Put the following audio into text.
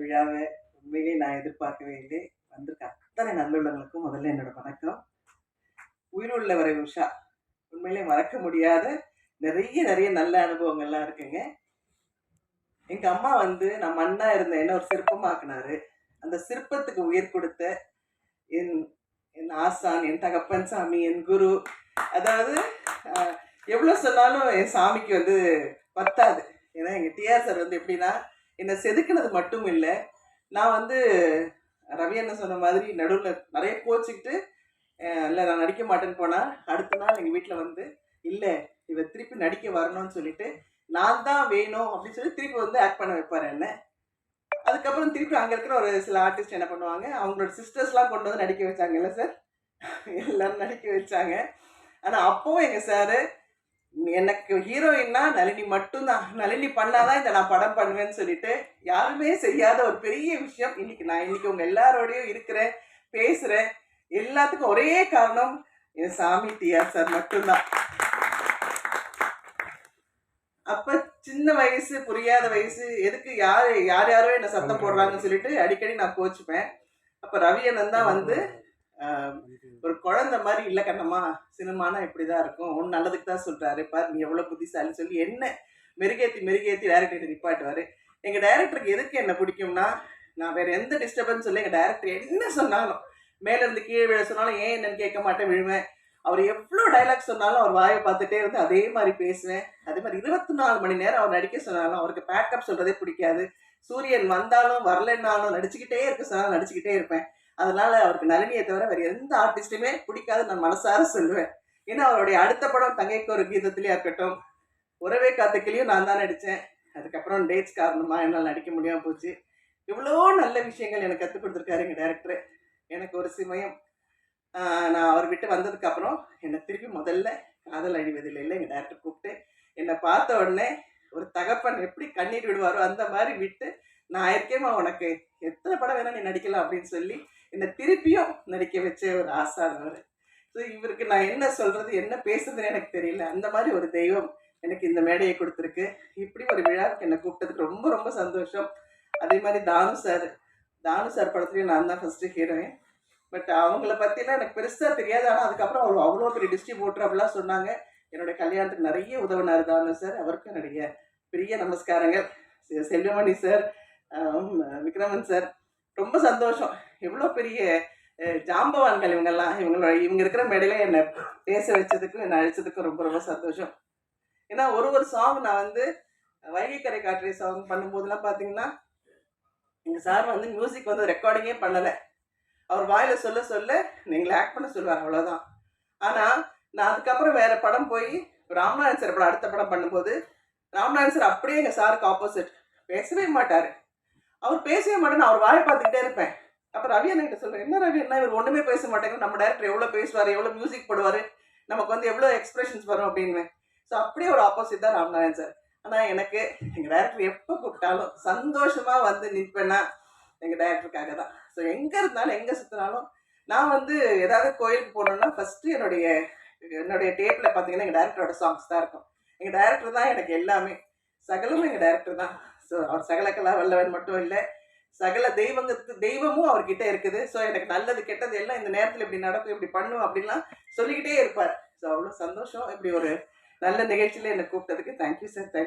விழாவை உண்மையிலே நான் எதிர்பார்க்கவே இல்லை. வந்திருக்க அத்தனை நல்லுள்ளவங்களுக்கும் முதல்ல என்னோட வணக்கம். உயிருள்ள வரை உஷா. உண்மையிலே மறக்க முடியாத நிறைய நிறைய நல்ல அனுபவங்கள்லாம் இருக்குங்க. எங்கள் அம்மா வந்து நான் மண்ணாக இருந்த என்ன ஒரு சிற்பமாக்குனாரு. அந்த சிற்பத்துக்கு உயிர் கொடுத்த என் என் ஆசான் என் தகப்பன் சாமி என் குரு. அதாவது எவ்வளோ சொன்னாலும் என் சாமிக்கு வந்து பத்தாது. ஏன்னா எங்கள் டிஆர் சார் வந்து எப்படின்னா என்னை செதுக்குனது மட்டும் இல்லை நான் வந்து ரவி என்ன சொன்ன மாதிரி நடுவில் நிறைய கோச்சிக்கிட்டு இல்லை நான் நடிக்க மாட்டேன்னு போனால் அடுத்த நாள் எங்கள் வீட்டில் வந்து இல்லை இவ திருப்பி நடிக்க வரணும்னு சொல்லிட்டு நான் தான் வேணும் அப்படின்னு சொல்லி திருப்பி வந்து ஆக்ட் பண்ண வைப்பார் என்ன அதுக்கப்புறம் திருப்பி அங்கே இருக்கிற ஒரு சில ஆர்டிஸ்ட் என்ன பண்ணுவாங்க அவங்களோட சிஸ்டர்ஸ்லாம் கொண்டு வந்து நடிக்க வச்சாங்கல்ல சார் எல்லாரும் நடிக்க வச்சாங்க. ஆனால் அப்போவும் எங்கள் சார் எனக்கு ஹீரோயின்னா நளினி மட்டும்தான். நளினி பண்ணாதான் இந்த நான் படம் பண்ணுவேன்னு சொல்லிட்டு யாருமே செய்யாத ஒரு பெரிய விஷயம். இன்னைக்கு நான் இன்னைக்கு உங்க எல்லாரோடையும் இருக்கிறேன் பேசுறேன். எல்லாத்துக்கும் ஒரே காரணம் என் சாமி டிஆர் சார் மட்டும்தான். அப்ப சின்ன வயசு புரியாத வயசு எதுக்கு யார் யார் யாரோ என்ன சத்தம் போடுறாங்கன்னு சொல்லிட்டு அடிக்கடி நான் கோச்சுப்பேன். அப்ப ரவி அண்ணன் தான் வந்து ஒரு குழந்தை மாதிரி இல்லை கண்ணம்மா சினிமானா இப்படிதான் இருக்கும். ஒன்று நல்லதுக்கு தான் சொல்றாரு. பாரு நீ எவ்வளோ புத்திசாலி சொல்லி என்ன மெருகேத்தி மெருகேத்தி டேரக்டர் நிப்பாட்டுவாரு. எங்க டைரக்டருக்கு எதுக்கு என்ன பிடிக்கும்னா நான் வேற எந்த டிஸ்டர்பன்ஸ் இல்லை எங்க டைரக்டர் என்ன சொன்னாலும் மேல இருந்து கீழே விழ சொன்னாலும் ஏன் என்னன்னு கேட்க மாட்டேன் விழுவேன். அவர் எவ்வளோ டைலாக் சொன்னாலும் அவர் வாயை பார்த்துட்டே இருந்து அதே மாதிரி பேசுவேன். அதே மாதிரி இருபத்தி நாலு மணி நேரம் அவர் நடிக்க சொன்னாலும் அவருக்கு பேக்கப் சொல்றதே பிடிக்காது. சூரியன் வந்தாலும் வரலைன்னாலும் நடிச்சுக்கிட்டே இருக்க சொன்னாலும் நடிச்சுக்கிட்டே இருப்பேன். அதனால அவருக்கு நளினியை தவிர வேற எந்த ஆர்டிஸ்ட்டுமே பிடிக்காது நான் மனசார சொல்லுவேன். ஏன்னா அவருடைய அடுத்த படம் தங்கைக்கு ஒரு கீதத்திலேயே இருக்கட்டும் உறவே காத்துக்கிலையும் நான் தான் நடித்தேன் அதுக்கப்புறம் டேட்ஸ் காரணமாக என்னால் நடிக்க முடியாமல் போச்சு. இவ்வளோ நல்ல விஷயங்கள் எனக்கு கற்றுக் கொடுத்துருக்காரு எங்கள் டேரக்டர் எனக்கு ஒரு சிமயம். நான் அவர் விட்டு வந்ததுக்கப்புறம் என்னை திருப்பி முதல்ல காதல் அழிவதில்லை இல்லை எங்கள் டேரக்டர் கூப்பிட்டு என்னை பார்த்த உடனே ஒரு தகப்பன் எப்படி கண்ணீர் விடுவாரோ அந்த மாதிரி விட்டு நான் இருக்கேம்மா உனக்கு எத்தனை படம் வேணால் நீ நடிக்கலாம் அப்படின்னு சொல்லி என்னை திருப்பியும் நடிக்க வச்ச ஒரு ஆசான் அவர். ஸோ இவருக்கு நான் என்ன சொல்றது என்ன பேசுறதுன்னு எனக்கு தெரியல. அந்த மாதிரி ஒரு தெய்வம் எனக்கு இந்த மேடையை கொடுத்துருக்கு. இப்படி ஒரு விழாவுக்கு என்னை கூப்பிட்டதுக்கு ரொம்ப ரொம்ப சந்தோஷம். அதே மாதிரி தானு சார். தானு சார் படத்துலேயும் நான் தான் ஃபர்ஸ்ட் ஹீரோயின் பட் அவங்கள பற்றிலாம் எனக்கு பெருசாக தெரியாது. ஆனால் அதுக்கப்புறம் அவ்வளோ அவ்வளோ பெரிய டிஸ்ட்ரிபியூட்டர் அப்படிலாம் சொன்னாங்க. என்னுடைய கல்யாணத்துக்கு நிறைய உதவினார் தானு சார். அவருக்கும் என்னுடைய பெரிய நமஸ்காரங்கள். செ- செல்வமணி சார் விக்ரமன் சார். ரொம்ப சந்தோஷம். எவ்வளோ பெரிய ஜாம்பவான்கள் இவங்கெல்லாம் இவங்களோட இவங்க இருக்கிற மேடையில என்னை பேச வச்சதுக்கும் என்னை அழைச்சதுக்கும் ரொம்ப ரொம்ப சந்தோஷம். ஏன்னா ஒரு ஒரு சாங் நான் வந்து வைகைக்கரை கரை காற்றை சாங் பண்ணும்போதெல்லாம் பார்த்தீங்கன்னா எங்கள் சார் வந்து மியூசிக் வந்து ரெக்கார்டிங்கே பண்ணலை. அவர் வாயில் சொல்ல சொல்ல நீங்களை ஆக்ட் பண்ண சொல்லுவார் அவ்வளோதான் ஆனால் நான் அதுக்கப்புறம் வேறு படம் போய் ராமநாதன் சார் படம் அடுத்த படம் பண்ணும்போது ராமநாதன் சார் அப்படியே எங்கள் சாருக்கு ஆப்போசிட் பேசவே மாட்டார். அவர் பேசவே மாட்டேன்னு அவர் வாயை பார்த்துக்கிட்டே இருப்பேன். அப்போ ரவி அண்ணன் சொல்றேன் என்ன ரவி அண்ணா இவர் ஒன்றுமே பேச மாட்டேங்குது. நம்ம டேரக்டர் எவ்வளோ பேசுவார் எவ்வளோ மியூசிக் போடுவார் நமக்கு வந்து எவ்வளோ எக்ஸ்பிரஷன்ஸ் வரும் அப்படின்னு ஸோ அப்படியே ஒரு ஆப்போசிட் தான் ராம்நாராயண் சார் ஆனால் எனக்கு எங்கள் டேரக்டர் எப்போ கூப்பிட்டாலும் சந்தோஷமாக வந்து நிற்பேன்னா எங்கள் டேரக்டருக்காக தான். ஸோ எங்கே இருந்தாலும் எங்கே சுற்றினாலும் நான் வந்து ஏதாவது கோயிலுக்கு போகணுன்னா ஃபஸ்ட்டு என்னுடைய என்னுடைய டேப்பில் பார்த்தீங்கன்னா எங்கள் டேரக்டரோட சாங்ஸ் தான் இருக்கும். எங்கள் டேரக்டர் தான் எனக்கு எல்லாமே. சகலமும் எங்கள் டேரக்டர் தான். ஸோ அவர் சகலக்கலா வல்லவன் மட்டும் இல்லை. சகல தெய்வங்கத்து தெய்வமும் அவர்கிட்ட இருக்குது. ஸோ எனக்கு நல்லது கெட்டது எல்லாம் இந்த நேரத்தில் இப்படி நடக்கும் இப்படி பண்ணும் அப்படின்லாம் சொல்லிக்கிட்டே இருப்பார். ஸோ அவ்வளோ சந்தோஷம். இப்படி ஒரு நல்ல நிகழ்ச்சியில் என்னை கூப்பிட்டதுக்கு தேங்க்யூ சார் தேங்க்